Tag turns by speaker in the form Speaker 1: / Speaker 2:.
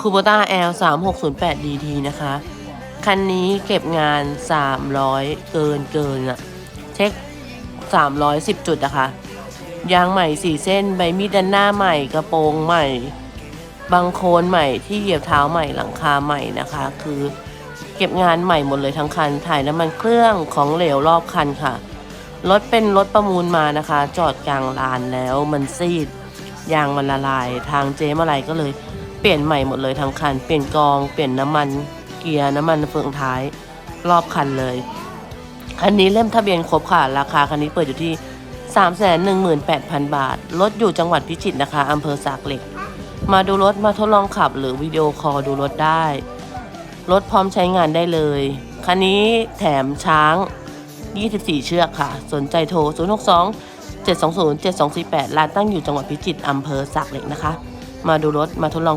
Speaker 1: คูโบต้า L 3 6 0 8 DT นะคะ คันนี้เก็บงาน 300 เกินเกินอะเช็ค 310 จุดนะคะ ยางใหม่ 4 เส้น ใบมีดด้านหน้าใหม่กระโปรงใหม่บางโคนใหม่ที่เหยียบเท้าใหม่หลังคาใหม่นะคะ คือเก็บงานใหม่หมดเลยทั้งคัน ถ่ายน้ำมันเครื่องของเหลวรอบคันค่ะ รถเป็นรถประมูลมานะคะ จอดกลางลานแล้วมันซีด ยางมันละลาย ทางเจ๊มาลัยก็เลย เปลี่ยนใหม่หมดเลยทั้งคัน เปลี่ยนกอง เปลี่ยนน้ำมันเกียร์น้ำมันเฟืองท้ายรอบคันเลย คันนี้เล่มทะเบียนครบค่ะ ราคาคันนี้เปิดอยู่ที่ 318,000 บาท รถอยู่จังหวัดพิจิตรนะคะอำเภอสากเหล็ก มาดูรถมาทดลองขับ หรือวิดีโอคอลดูรถได้ รถพร้อมใช้งานได้เลย คันนี้แถมช้าง 24 เชือกค่ะ สนใจโทร 062 720 7248 ร้านตั้งอยู่จังหวัดพิจิตรอำเภอสากเหล็กนะคะ มาดูรถมาทดลองขับ